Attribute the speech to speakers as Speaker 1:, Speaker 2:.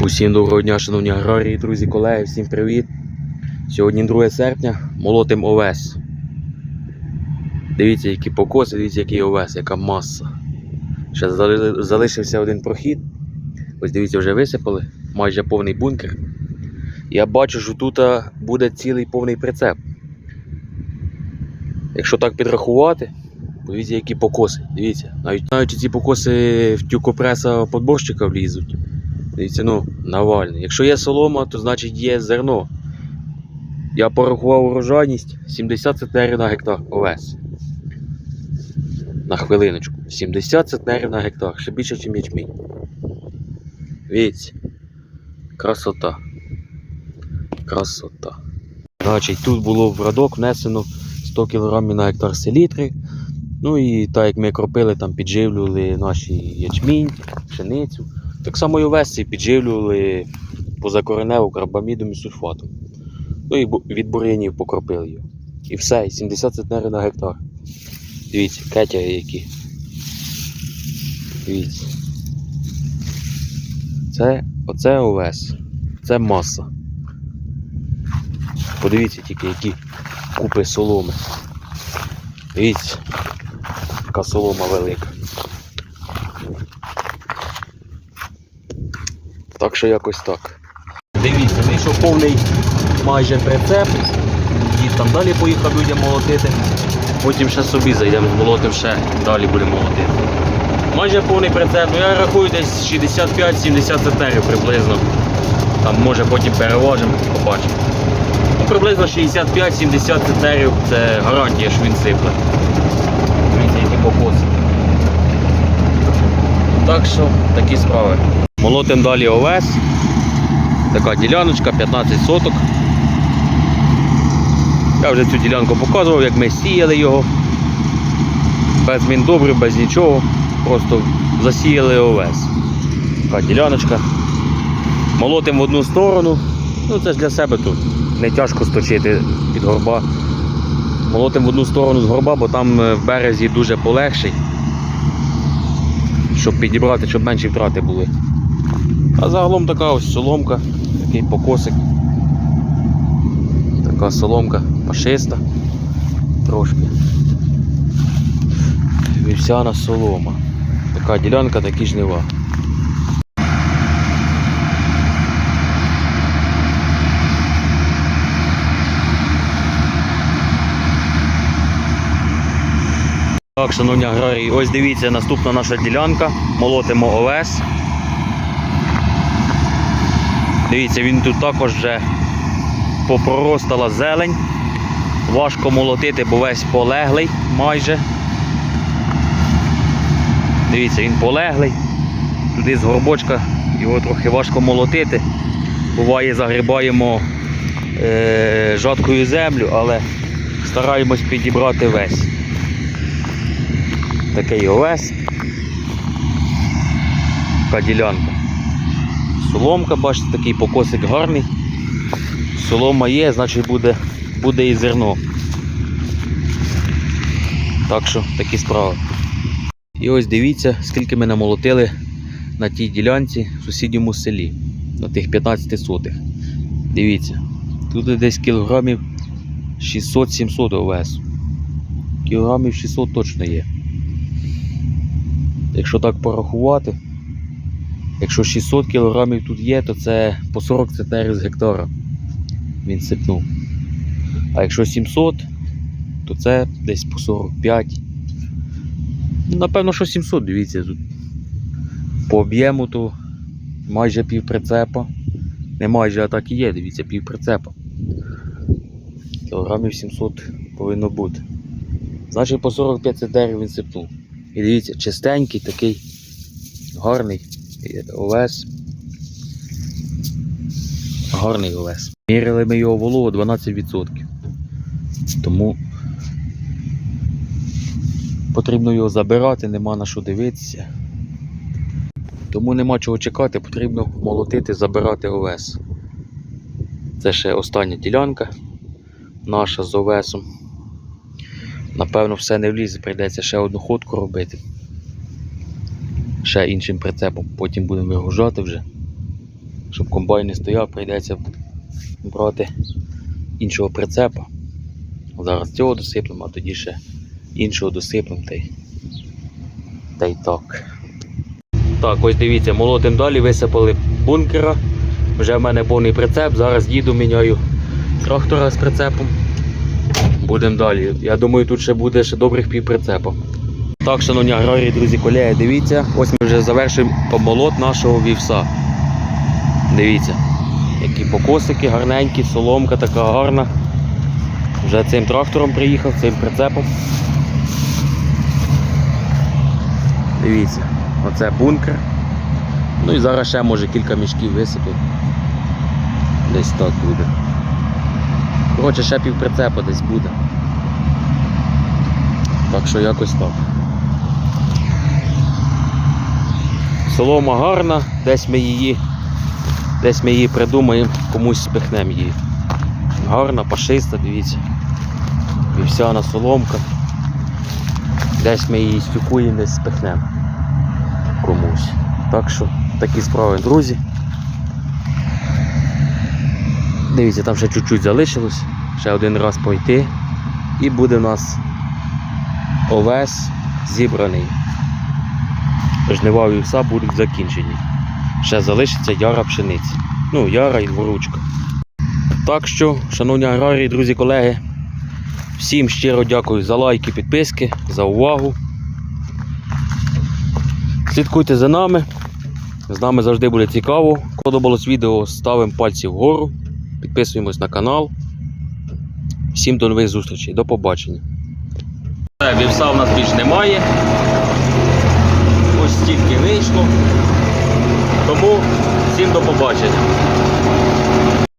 Speaker 1: Усім доброго дня, шановні аграрії, друзі, колеги, всім привіт. Сьогодні 2 серпня, молотим овес. Дивіться, які покоси, дивіться, який овес, яка маса. Ще залишився один прохід. Ось дивіться, вже висипали, майже повний бункер. Я бачу, що тут буде цілий повний прицеп. Якщо так підрахувати, подивіться, які покоси. Дивіться, навіть навіть ці покоси в тюкопреса подборщика влізуть. Дивіться, ну, навальний. Якщо є солома, то значить є зерно. Я порахував урожайність 70 центнерів на гектар овес. На хвилиночку. 70 центнерів на гектар. Ще більше, ніж ячмінь. Дивіться. Красота. Красота. Значить, тут було в радок внесено 100 кг на гектар селітри. Ну і так як ми кропили, там підживлювали наші ячмінь, пшеницю. Так само і овес цей підживлювали позакоренево карбамідом і сульфатом. Ну і від бур'янів покропили його. І все, і 70 центнерів на гектар. Дивіться, кетяги які. Дивіться. Це, оце овес. Це маса. Подивіться тільки, які купи соломи. Дивіться, яка солома велика. Так що якось так. Дивіться, вийшов повний майже прицеп. Дід там далі поїхав людям молотити. Потім ще собі зайдемо, молотим ще далі будемо молотити. Майже повний прицеп, ну я рахую десь 65-70 центнерів приблизно. Там може потім переважимо, побачимо. Ну, приблизно 65-70 центнерів це гарантія, що він сипле. Дивіться, які покоси. Так що такі справи. Молотим далі овес. Така діляночка, 15 соток. Я вже цю ділянку показував, як ми сіяли його. Без міндобрив, без нічого. Просто засіяли овес. Така діляночка. Молотим в одну сторону. Ну це ж для себе тут. Не тяжко сточити під горба. Молотим в одну сторону з горба, бо там е, в березі дуже полегший. Щоб підібрати, щоб менші втрати були. А загалом така ось соломка, такий покосик. Така соломка пашиста трошки. Вівсяна солома. Така ділянка, такі жнива. Так, шановні аграрії, ось дивіться, наступна наша ділянка. Молотимо овес. Дивіться, він тут також вже попроростала зелень. Важко молотити, бо весь полеглий майже. Дивіться, він полеглий. Туди з горбочка його трохи важко молотити. Буває, загрібаємо е, жаткою землю, але стараємось підібрати весь. Такий овес. Така. Соломка, бачите, такий покосик гарний. Солома є, значить буде, буде і зерно. Так що такі справи. І ось дивіться, скільки ми намолотили на тій ділянці в сусідньому селі, на тих 15 сотих. Дивіться, тут десь кілограмів 600-700 овесу. Кілограмів 600 точно є. Якщо так порахувати, якщо 600 кілограмів тут є, то це по 40 центнерів з гектара він сипнув. А якщо 700, то це десь по 45. Ну, Напевно, що 700, дивіться тут. По об'єму то майже пів прицепа. Не майже, а так і є, дивіться, пів прицепа. Кілограмів 700 повинно бути. Значить по 45 центнерів він сипнув. І дивіться, чистенький такий гарний овес. Гарний овес. Міряли ми його вологу 12%. Тому потрібно його забирати, нема на що дивитися. Тому нема чого чекати, потрібно молотити, забирати овес. Це ще остання ділянка наша з овесом. Напевно, все не влізе, прийдеться ще одну ходку робити. Ще іншим прицепом, потім будемо вигружати вже. Щоб комбайн не стояв, прийдеться брати іншого прицепа. Зараз цього досиплемо, а тоді ще іншого досиплемо та й, та й так. Так, ось дивіться, молотим далі висипали бункера. Вже в мене повний прицеп. Зараз їду, міняю трактора з прицепом. Будемо далі. Я думаю, тут ще буде ще добрих пів прицепа. Так, шановні аграрії, друзі, колеги, дивіться, ось ми вже завершуємо помолот нашого вівса. Дивіться, які покосики гарненькі, соломка така гарна. Вже цим трактором приїхав, цим прицепом. Дивіться, оце бункер. Ну і зараз ще може кілька мішків висипів. Десь так буде. Коротше, ще пів прицепа десь буде. Так що якось так. Солома гарна, десь ми її, десь ми її придумаємо, комусь спихнемо її. Гарна, пашиста, дивіться. Вівсяна соломка. Десь ми її спікуємо, десь спихнемо комусь. Так що такі справи, друзі. Дивіться, там ще чуть-чуть залишилось. Ще один раз пойти. І буде в нас овес зібраний. Жнива вівса будуть закінчені. Ще залишиться яра пшениці. Ну, яра і дворучка. Так що, шановні аграрії, друзі, колеги, всім щиро дякую за лайки, підписки, за увагу. Слідкуйте за нами. З нами завжди буде цікаво. Подобалось відео, ставимо пальці вгору, підписуємось на канал. Всім до нових зустрічей. До побачення. Вівса в нас більш немає. Ось стільки вийшло. Тому всім до побачення.